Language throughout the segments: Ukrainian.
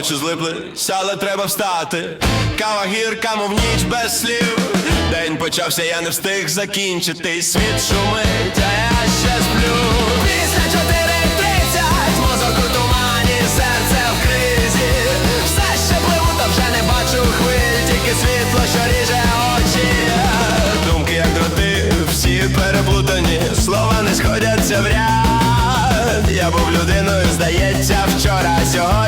Очі злиплись, але треба встати. Кава гірка, мов ніч без слів. День почався, я не встиг закінчити. Світ шумить, а я ще сплю. Після чотири тридцять, мозок у тумані, серце в кризі. Все ще пливу, вже не бачу хвиль, тільки світло, що ріже очі. Думки, як дроти, всі переплутані, слова не сходяться в ряд. Я був людиною, здається, вчора, сьогодні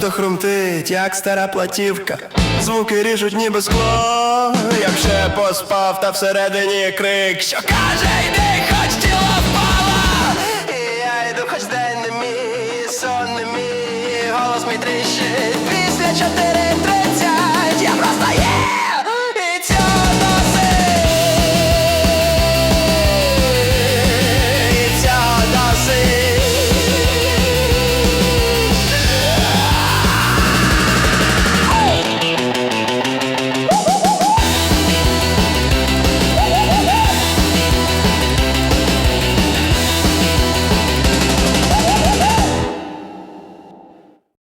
Місто хрумтить, як стара платівка, звуки ріжуть ніби скло. Я вже поспав, та всередині крик, що каже, йди, хоч тіло впало. І я йду, хоч день не мій, сон не мій, голос мій тріщить після чотири три.